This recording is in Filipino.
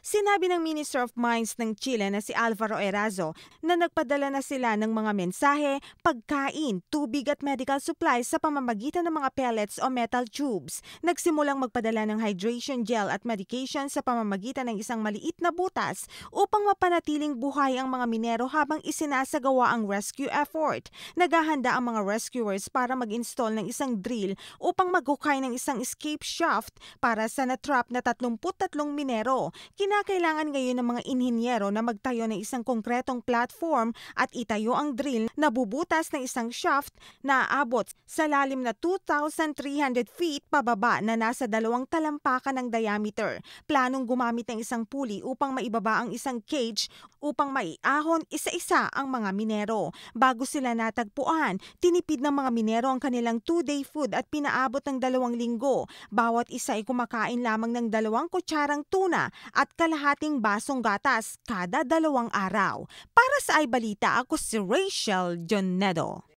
Sinabi ng Minister of Mines ng Chile na si Alvaro Erazo na nagpadala na sila ng mga mensahe, pagkain, tubig at medical supplies sa pamamagitan ng mga pellets o metal tubes. Nagsimulang magpadala ng hydration gel at medication sa pamamagitan ng isang maliit na butas upang mapanatiling buhay ang mga minero habang isinasagawa ang rescue effort. Naghahanda ang mga rescuers para mag-install ng isang drill upang maghukay ng isang escape shaft para sa natrap na 33 minero. Kinakailangan ngayon ng mga inhinyero na magtayo ng isang konkretong platform at itayo ang drill na bubutas ng isang shaft na aabot sa lalim na 2,300 feet pababa na nasa dalawang talampakan ng diameter. Planong gumamit ng isang pulley upang maibaba ang isang cage upang maiahon isa-isa ang mga minero. Bago sila natagpuan, tinipid ng mga minero ang kanilang two-day food at pinaabot ng dalawang linggo. Bawat isa ay kumakain lamang ng dalawang kutsarang tuna at kalahating basong gatas kada dalawang araw. Para sa iBalita, ako si Rachel Jonedo.